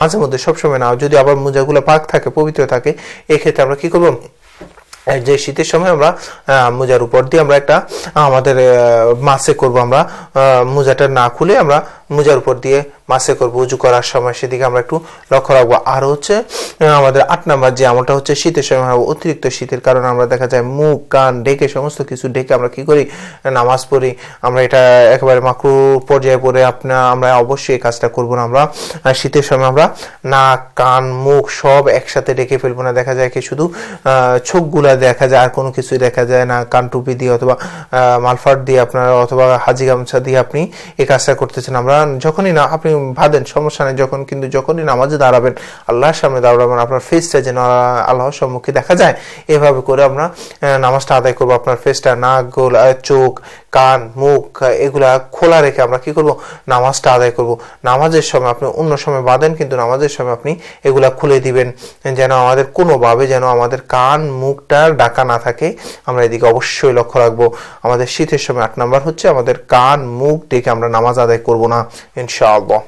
মাঝে মধ্যে সবসময় না যদি আবার মোজাগুলো পাক থাকে, পবিত্র থাকে, এক্ষেত্রে আমরা কি করব? যে শীতের সময় আমরা মোজার উপর দিয়ে আমরা একটা আমাদের মাসে করব আমরা মোজাটা না খুলে আমরা মোজার উপর দিয়ে মাসে করব, উজু করার সময় সেদিকে আমরা একটু লক্ষ্য রাখব। আর হচ্ছে আমাদের আট নাম্বার যে আমলটা হচ্ছে শীতের সময় অতিরিক্ত শীতের কারণে আমরা দেখা যায় মুখ, কান ঢেকে সমস্ত কিছু ঢেকে আমরা কি করি, নামাজ পড়ি। আমরা এটা একেবারে মাকরু পর্যায়ে পড়ে আপনার আমরা অবশ্যই এই কাজটা করব না আমরা। শীতের সময় আমরা নাক, কান, মুখ সব একসাথে ডেকে ফেলব না। দেখা যায় কি শুধু চোখগুলা দেখা যায়, আর কোনো কিছুই দেখা যায় না। কানটুপি দিয়ে অথবা মালফাট দিয়ে আপনার, অথবা হাজি গামছা দিয়ে আপনি এই কাজটা করতেছেন। আমরা যখনই না, আপনি ভাবেন, সমস্যা নেই, যখন কিন্তু যখনই নামাজে দাঁড়াবেন, আল্লাহর সামনে দাঁড়াবেন, আপনার ফেসটা যেন আল্লাহর সম্মুখে দেখা যায়, এভাবে করে আমরা নামাজটা আদায় করব। আপনার ফেসটা নাক, গোল, চোখ কান, মুখ এগুলা খোলা রেখে আমরা কি করব? নামাজটা আদায় করব। নামাজের সময় আপনি অন্য সময় বাঁধেন, কিন্তু নামাজের সময় আপনি এগুলা খুলে দিবেন। যেন আমাদের কোনোভাবে যেন আমাদের কান, মুখটা ডাকা না থাকে, আমরা এদিকে অবশ্যই লক্ষ্য রাখব। আমাদের শীতের সময় আট নাম্বার হচ্ছে আমাদের কান, মুখ ডেকে আমরা নামাজ আদায় করব না, ইনশাআল্লাহ।